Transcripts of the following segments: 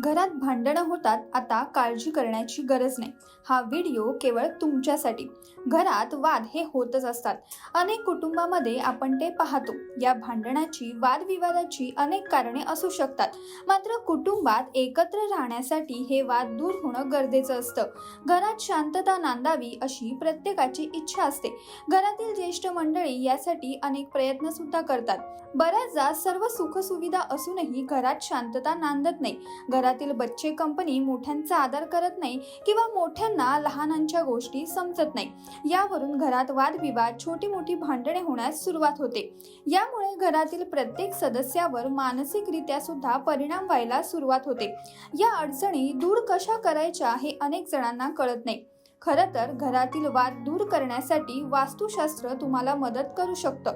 घरात भांडणं होतात आता काळजी करण्याची गरज नाही. हा व्हिडिओ केवळ तुमच्यासाठी. घरात वाद हे होतच असतात. अनेक कुटुंबामध्ये आपण ते पाहतो. या भांडणाची वादविवादाची अनेक कारणे असू शकतात. मात्र कुटुंबात एकत्र राहण्यासाठी हे वाद दूर होणं गरजेचं असतं. घरात शांतता नांदावी अशी प्रत्येकाची इच्छा असते. घरातील ज्येष्ठ मंडळी यासाठी अनेक प्रयत्न सुद्धा करतात. बऱ्याचदा सर्व सुखसुविधा असूनही घरात शांतता नांदत नाही. घरात घरातील बच्चे कंपनी मोठ्यांचा आदर करत नाही किंवा मोठ्यांना लहानांच्या गोष्टी समजत नाही. यावरून घरात वादविवाद छोटी मोठी भांडणे होण्यास सुरुवात होते. यामुळे घरातील प्रत्येक सदस्यावर मानसिकरित्या सुद्धा परिणाम व्हायला सुरुवात होते. या अडचणी दूर कशा करायच्या हे अनेक जणांना कळत नाही. खरं तर घरातील वाद दूर करण्यासाठी वास्तुशास्त्र तुम्हाला मदत करू शकतं.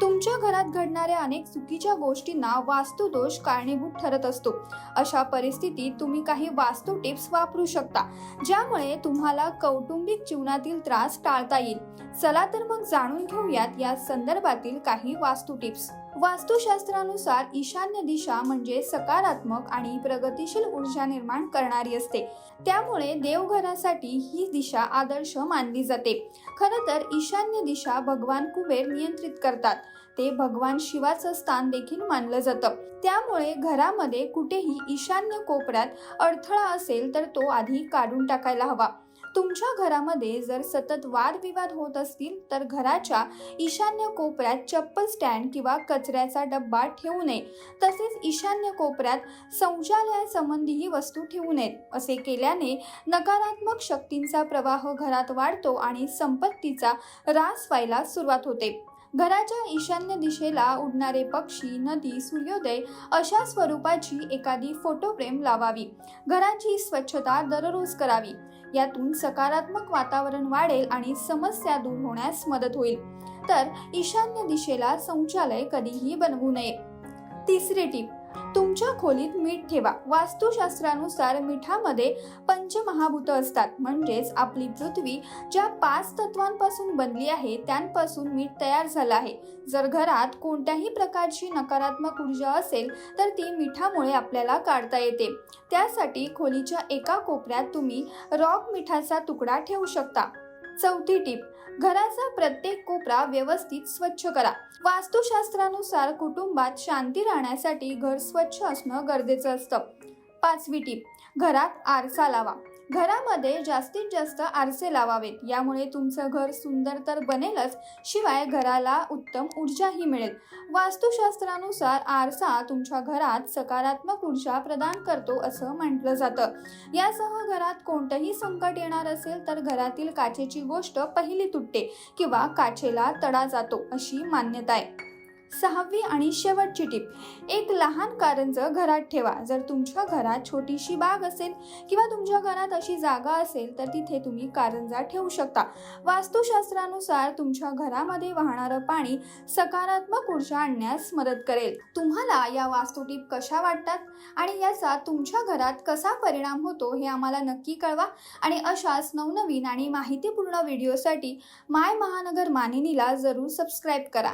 तुमच्या घरात घडणाऱ्या अनेक चुकीच्या गोष्टींना वास्तुदोष कारणीभूत ठरत असतो. अशा परिस्थितीत तुम्ही काही वास्तू टिप्स वापरू शकता ज्यामुळे तुम्हाला कौटुंबिक जीवनातील त्रास टाळता येईल. चला तर मग जाणून घेऊयात या संदर्भातील काही वास्तू टिप्स. वास्तुशास्त्रानुसार ईशान्य दिशा म्हणजे सकारात्मक आणि प्रगतिशील ऊर्जा निर्माण करणारी असते. त्यामुळे देवघरासाठी ही दिशा आदर्श मानली जाते. खरं तर ईशान्य दिशा भगवान कुबेर नियंत्रित करतात. ते भगवान शिवाचं स्थान देखील मानलं जातं. त्यामुळे घरामध्ये कुठेही ईशान्य कोपऱ्यात अडथळा असेल तर तो आधी काढून टाकायला हवा. तुमच्या घरामध्ये जर सतत वादविवाद होत असतील तर घराच्या ईशान्य कोपऱ्यात चप्पल स्टँड किंवा कचऱ्याचा डब्बा ठेवू नये. तसेच ईशान्य कोपऱ्यात शौचालयासंबंधीही वस्तू ठेवू नयेत. असे केल्याने नकारात्मक शक्तींचा प्रवाह घरात वाढतो आणि संपत्तीचा ऱ्हास व्हायला सुरुवात होते. घराच्या ईशान्य दिशेला उडणारे पक्षी नदी सूर्योदय अशा स्वरूपाची एखादी फोटो फ्रेम लावावी. घराची स्वच्छता दररोज करावी. यातून सकारात्मक वातावरण वाढेल आणि समस्या दूर होण्यास मदत होईल. तर ईशान्य दिशेला शौचालय कधीही बनवू नये. तिसरी टीप. तुमच्या खोलीत मीठ ठेवा. वास्तुशास्त्रानुसार मिठामध्ये पंचमहाभूत असतात. म्हणजेच आपली पृथ्वी ज्या पाच तत्वांपासून बनली आहे त्यांपासून मीठ तयार झालं आहे. जर घरात कोणत्याही प्रकारची नकारात्मक ऊर्जा असेल तर ती मिठामुळे आपल्याला काढता येते. त्यासाठी खोलीच्या एका कोपऱ्यात तुम्ही रॉक मिठाचा तुकडा ठेवू शकता. चौथी टीप घराचा प्रत्येक कोपरा व्यवस्थित स्वच्छ करा. वास्तुशास्त्रानुसार कुटुंबात शांती राहण्यासाठी घर स्वच्छ असणं गरजेचं असतं. पाचवी टीप घरात आरसा लावा. घरामध्ये जास्तीत जास्त आरसे लावावेत. यामुळे तुमचं घर सुंदर तर बनेलच शिवाय घराला उत्तम ऊर्जाही मिळेल. वास्तुशास्त्रानुसार आरसा तुमच्या घरात सकारात्मक ऊर्जा प्रदान करतो असं म्हटलं जातं. यासह घरात कोणतंही संकट येणार असेल तर घरातील काचेची गोष्ट पहिली तुटते किंवा काचेला तडा जातो अशी मान्यता आहे. सहावी आणि शेवटची टिप. एक लहान कारंजं घरात ठेवा. जर तुमच्या घरात छोटीशी बाग असेल किंवा तुमच्या घरात अशी जागा असेल तर तिथे तुम्ही कारंजा ठेवू शकता. वास्तुशास्त्रानुसार तुमच्या घरामध्ये वाहणारं पाणी सकारात्मक ऊर्जा आणण्यास मदत करेल. तुम्हाला या वास्तू टीप कशा वाटतात आणि याचा तुमच्या घरात कसा परिणाम होतो हे आम्हाला नक्की कळवा आणि अशाच नवनवीन आणि माहितीपूर्ण व्हिडिओसाठी माय महानगर मानिनीला जरूर सबस्क्राईब करा.